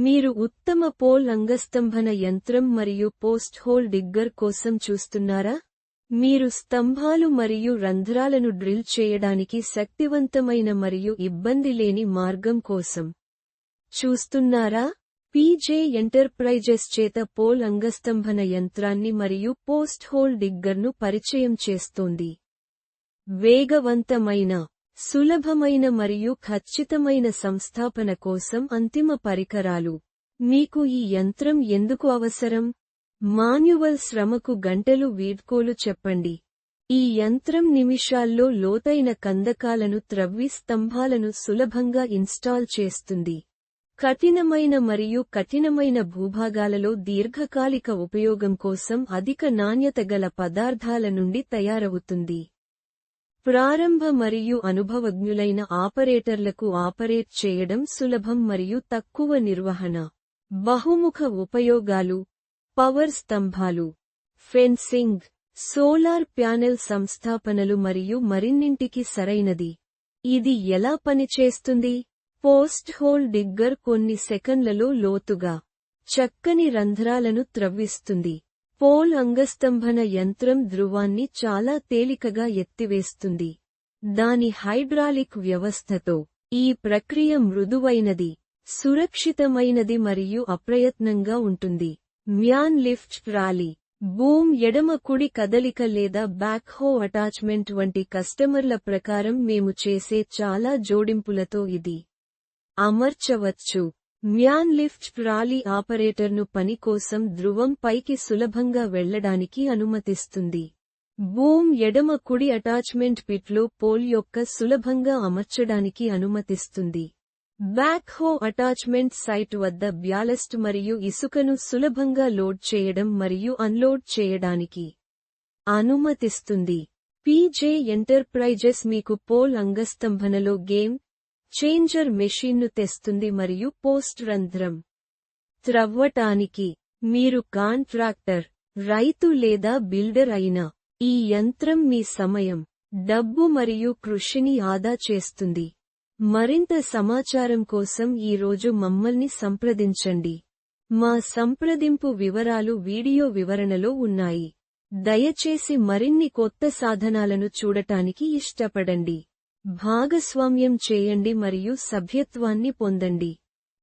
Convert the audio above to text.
మీరు ఉత్తమ పోల్ అంగస్తంభన యంత్రం మరియు పోస్ట్ హోల్ డిగ్గర్ కోసం చూస్తున్నారా? మీరు స్తంభాలు మరియు రంధ్రాలను డ్రిల్ చేయడానికి శక్తివంతమైన మరియు ఇబ్బంది లేని మార్గం కోసం చూస్తున్నారా? పీజే ఎంటర్ప్రైజెస్ చేత పోల్ అంగస్తంభన యంత్రాన్ని మరియు పోస్ట్ హోల్ డిగ్గర్ను పరిచయం చేస్తోంది. వేగవంతమైన సులభమైన మరియు ఖచ్చితమైన సంస్థాపన కోసం అంతిమ పరికరాలు. మీకు ఈ యంత్రం ఎందుకు అవసరం? మాన్యువల్ శ్రమకు గంటలు వీడ్కోలు చెప్పండి. ఈ యంత్రం నిమిషాల్లో లోతైన కందకాలను త్రవ్వి స్తంభాలను సులభంగా ఇన్స్టాల్ చేస్తుంది. కఠినమైన మరియు కఠినమైన భూభాగాలలో దీర్ఘకాలిక ఉపయోగం కోసం అధిక నాణ్యత గల పదార్థాల నుండి తయారవుతుంది. ప్రారంభ మరియు అనుభవజ్ఞులైన ఆపరేటర్లకు ఆపరేట్ చేయడం సులభం మరియు తక్కువ నిర్వహణ. బహుముఖ ఉపయోగాలు. పవర్ స్తంభాలు. ఫెన్సింగ్. సోలార్ ప్యానెల్ సంస్థాపనలు మరియు మరిన్నింటికి సరైనది. ఇది ఎలా పనిచేస్తుంది? పోస్ట్ హోల్ డిగ్గర్ కొన్ని సెకన్లలో లోతుగా. చక్కని రంధ్రాలను త్రవ్విస్తుంది. పోల్ అంగస్తంభన యంత్రం ధ్రువాన్ని చాలా తేలికగా ఎత్తివేస్తుంది. దాని హైడ్రాలిక్ వ్యవస్థతో ఈ ప్రక్రియ మృదువైనది సురక్షితమైనది మరియు అప్రయత్నంగా ఉంటుంది. మ్యాన్ లిఫ్ట్ ట్రాలీ బూమ్ ఎడమ కుడి కదలిక లేదా బ్యాక్ హో అటాచ్మెంట్ వంటి కస్టమర్ల ప్రకారం మేము చేసే చాలా జోడింపులతో ఇది. అమర్చవచ్చు. మ్యాన్ లిఫ్ట్ ట్రాలీ ఆపరేటర్ను పని కోసం ధృవం పైకి సులభంగా వెళ్ళడానికి అనుమతిస్తుంది. బూమ్ ఎడమ కుడి అటాచ్మెంట్ పిట్లో పోల్ యొక్క సులభంగా అమర్చడానికి అనుమతిస్తుంది. బ్యాక్హో అటాచ్మెంట్ సైట్ వద్ద బ్యాలెస్ట్ మరియు ఇసుకను సులభంగా లోడ్ చేయడం మరియు అన్లోడ్ చేయడానికి అనుమతిస్తుంది. పీజే ఎంటర్ప్రైజెస్ మీకు పోల్ అంగస్తంభనలో గేమ్ చేంజర్ మెషీన్ను తెస్తుంది మరియు పోస్ట్ రంధ్రం త్రవ్వటానికి మీరు కాంట్రాక్టర్ రైతు లేదా బిల్డర్ అయిన ఈ యంత్రం మీ సమయం డబ్బు మరియు కృషిని ఆదా చేస్తుంది. మరింత సమాచారం కోసం ఈ రోజు మమ్మల్ని సంప్రదించండి. మా సంప్రదింపు వివరాలు వీడియో వివరణలో ఉన్నాయి. దయచేసి మరిన్ని కొత్త సాధనాలను చూడటానికి ఇష్టపడండి. భాగస్వామ్యం చేయండి మరియు సభ్యత్వాన్ని పొందండి.